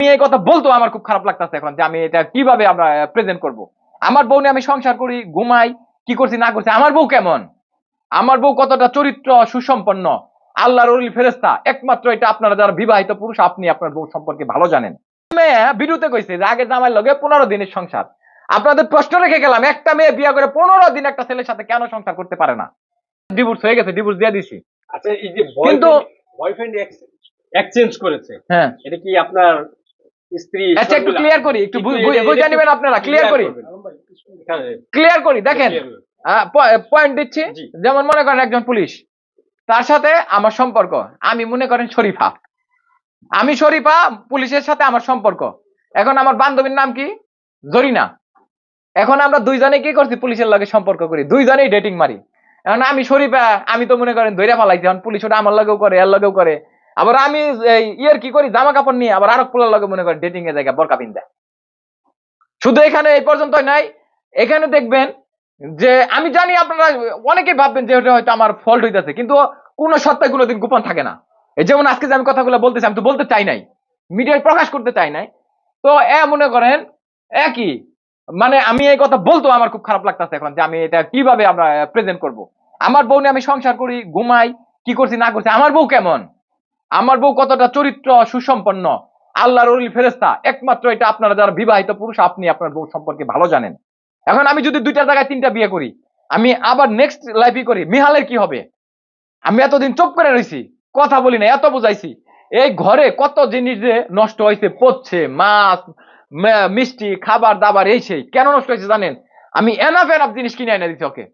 আমি এই কথা বলতো আমার খুব খারাপ লাগতেছে এখন যে আমি এটা কীভাবে আমরা প্রেজেন্ট করব? আমার বউ নিয়ে আমি সংসার করি ঘুমাই কি করছি না করছি আমার বউ কেমন? আমার বউ কতটা চরিত্র সুসম্পন্ন? আল্লাহর অলি ফেরেস্তা একমাত্র এটা আপনারা যারা বিবাহিত পুরুষ আপনি আপনার বউ সম্পর্কে ভালো জানেন। মেয়ে ভিডিওতে কইছে যে আগের জামাই লগে পনেরো দিনের সংসার। আপনাদের প্রশ্ন রেখে গেলাম একটা মেয়ে বিয়ে করে পনেরো দিন একটা ছেলের সাথে কেন সংসার করতে পারে না? ডিভোর্স হয়ে গেছে ডিভোর্স দিয়ে দিছি। আচ্ছা এই যে কিন্তু- বয়ফ্রেন্ড এক্সচেঞ্জ করেছে হ্যাঁ। এটা কি আপনার স্ত্রী আচ্ছা একটু ক্লিয়ার করি একটু একটু বু- এটা- বু- এটা বুঝে নেবেন আপনারা ক্লিয়ার করি? ক্লিয়ার করি দেখেন পয়েন্ট দিচ্ছি। যেমন মনে করেন একজন পুলিশ তার সাথে আমার সম্পর্ক আমি মনে করেন শরীফা। আমি শরীফা পুলিশের সাথে আমার সম্পর্ক। এখন আমার বান্ধবীর নাম কি? জরিনা। এখন আমরা দুইজনে কি করছি? পুলিশের লগে সম্পর্ক করি। দুইজনেই ডেটিং মারি। এখন আমি শরীফা আমি তো মনে করেন ধৈর্য ফালাইছি এখন পুলিশ ওটা আমার লগেও করে এর লগেও করে। আবার আমি ইয়ের কি করি? জামা কাপড় নিয়ে আবার আরও পোলার লগে মনে করেন ডেটিং এর জায়গায় বরকা পিন দেয় শুধু এখানে এই পর্যন্তই নাই, এখানে দেখবেন যে আমি জানি আপনারা অনেকেই ভাববেন যে ওটা হয়তো আমার ফল্ট হইতেছে, কিন্তু কোনো সত্তায় কোনোদিন গোপন থাকে না। এই যেমন আজকে যে আমি কথাগুলো বলতেছি, আমি তো বলতে চাই নাই মিডিয়ায় প্রকাশ করতে চাই নাই। তো এ মনে করেন একই মানে আমি এই কথা বলতো আমার খুব খারাপ লাগতেছে এখন যে আমি এটা কীভাবে আমরা প্রেজেন্ট করব? আমার বউ আমি সংসার করি, ঘুমাই, কি করছি না করছি, আমার বউ কেমন? আমার বউ কতটা চরিত্র সুসম্পন্ন? আল্লাহর অলি ফেরেস্তা একমাত্র এটা আপনারা যারা বিবাহিত পুরুষ, আপনি আপনার বউ সম্পর্কে ভালো জানেন। এখন আমি যদি দুইটা জায়গায় তিনটা বিয়ে করি, আমি আবার নেক্সট লাইফই করি, মিহালের কি হবে? আমি এতদিন চুপ করে রয়েছি কথা বলি না এত বুঝাইছি। এই ঘরে কত জিনিস যে নষ্ট হয়েছে পচছে, মাছ মিষ্টি, খাবার, দাবার, এই সেই। কেন নষ্ট হয়েছে জানেন? আমি এনাফ এনাফ জিনিস কিনে এনে দিচ্ছি ওকে।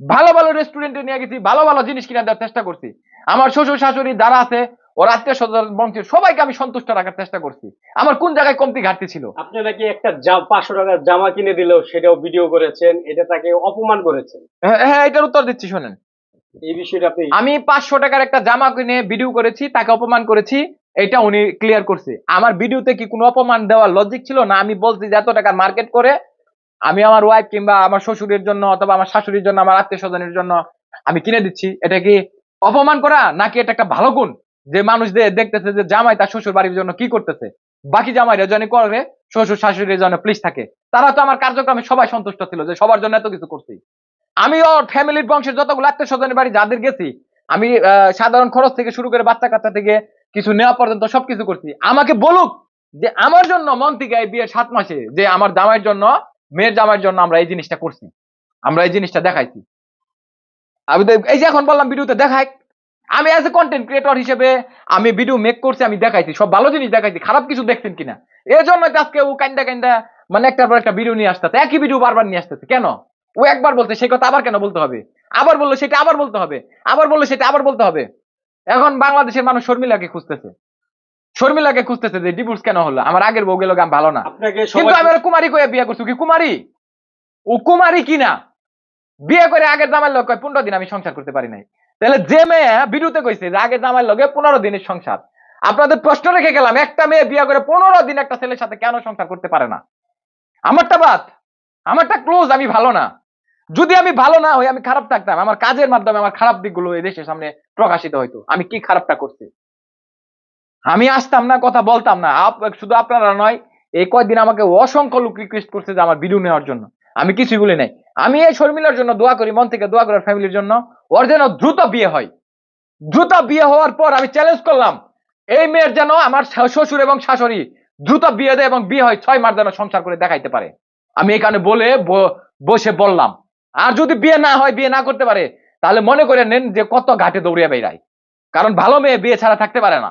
ভালো ভালো রেস্টুরেন্টে নিয়ে গেছি, ভালো ভালো জিনিস কিনে দেওয়ার চেষ্টা করছি। আমার শ্বশুর শাশুড়ি যারা আছে ওর আত্মীয় স্বজন বংশের সবাইকে আমি সন্তুষ্ট রাখার চেষ্টা করছি। আমার কোন জায়গায় কমতি ঘাটতি ছিল? আপনি নাকি একটা পাঁচশো টাকার জামা কিনে দিলেও সেটাও ভিডিও করেছেন এটা তাকে অপমান করেছেন? হ্যাঁ হ্যাঁ, এটার উত্তর দিচ্ছি শোনেন। এই বিষয়টা আপনি আমি পাঁচশো টাকার একটা জামা কিনে ভিডিও করেছি তাকে অপমান করেছি এটা উনি ক্লিয়ার করছে। আমার ভিডিওতে কি কোনো অপমান দেওয়ার লজিক ছিল? না আমি বলছি যে এত টাকার মার্কেট করে আমি আমার ওয়াইফ কিংবা আমার শ্বশুরের জন্য অথবা আমার শাশুড়ির জন্য আমার আত্মীয় স্বজনের জন্য আমি কিনে দিচ্ছি। এটা কি অপমান করা? নাকি এটা একটা ভালো গুণ? যে মানুষ দেখতেছে যে জামাই তার শ্বশুর বাড়ির জন্য কি করতেছে, বাকি জামাইরা জন্য করে, শ্বশুর শাশুড়ির জন্য প্লিজ থাকে। তারা তো আমার কার্যক্রমে সবাই সন্তুষ্ট ছিল যে সবার জন্য এত কিছু করছি। আমি ওর ফ্যামিলির বংশের যতগুলো আত্মীয় স্বজনের বাড়ি যাদের গেছি, আমি সাধারণ খরচ থেকে শুরু করে বাচ্চা কাচ্চা থেকে কিছু নেওয়া পর্যন্ত সবকিছু করছি। আমাকে বলুক যে আমার জন্য মন থেকে এই বিয়ের সাত মাসে যে আমার জামাইয়ের জন্য, মেয়ের জামাইয়ের জন্য আমরা এই জিনিসটা করছি। আমরা এই জিনিসটা দেখাইছি। আমি এই যে এখন বললাম ভিডিওতে দেখাই আমি অ্যাজ এ কন্টেন্ট ক্রিয়েটর হিসেবে আমি ভিডিও মেক করছি আমি দেখাইছি সব ভালো জিনিস দেখাইছি খারাপ কিছু দেখছেন কিনা? এই জন্য আজকে ও কান্দা কান্দা মানে একটার পর একটা ভিডিও নিয়ে আসতেছে একই ভিডিও বারবার নিয়ে আসতেছে কেন? ও একবার বলছে সেই কথা আবার কেন বলতে হবে? আবার বলল সেটা আবার বলতে হবে? আবার বলল সেটা আবার বলতে হবে? এখন বাংলাদেশের মানুষ শর্মিলাকে খুঁজতেছে। শর্মিলাকে খুঁজতেছে যে ডিভোর্স কেন হলো? আমার আগের বউ গেল গান ভালো না। কিন্তু আমি কুমারী কয়ে বিয়ে করছি কি? কুমারী? ও কুমারী কিনা? বিয়ে করে আগের জামাই লোক কয় পনেরো দিন আমি সংসার করতে পারি নাই। তাহলে যে মেয়ে ভিডিওতে কইছে যে আগের জামাই লগে পনেরো দিনের সংসার, আপনাদের প্রশ্ন রেখে গেলাম, একটা মেয়ে বিয়ে করে পনেরো দিন একটা ছেলের সাথে কেন সংসার করতে পারে না? আমারটা বাদ, আমারটা ক্লোজ আমি ভালো না। যদি আমি ভালো না হই, আমি খারাপ থাকতাম, আমার কাজের মাধ্যমে আমার খারাপ দিকগুলো এই দেশের সামনে প্রকাশিত হইতো, আমি কি খারাপটা করছি? আমি আসতাম না, কথা বলতাম না শুধু আপনারা নয়, এই কয়েকদিন আমাকে অসংখ্য লোক রিকোয়েস্ট করছে যে আমার ভিডিও নেওয়ার জন্য। আমি কিছুই বলি নাই। আমি এই শর্মিলার জন্য দোয়া করি, মন থেকে দোয়া করার ফ্যামিলির জন্য। ওর যেন দ্রুত বিয়ে হয়। দ্রুত বিয়ে হওয়ার পর আমি চ্যালেঞ্জ করলাম, এই মেয়ের যেন আমার শ্বশুর এবং শাশুড়ি দ্রুত বিয়ে দেয় এবং বিয়ে হয় ছয় মাস যেন সংসার করে দেখাইতে পারে। আমি এখানে বলে বসে বললাম, আর যদি বিয়ে না হয়, বিয়ে না করতে পারে, তাহলে মনে করে নেন যে কত ঘাটে দৌড়িয়ে বেড়ায়। কারণ ভালো মেয়ে বিয়ে ছাড়া থাকতে পারে না।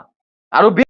আর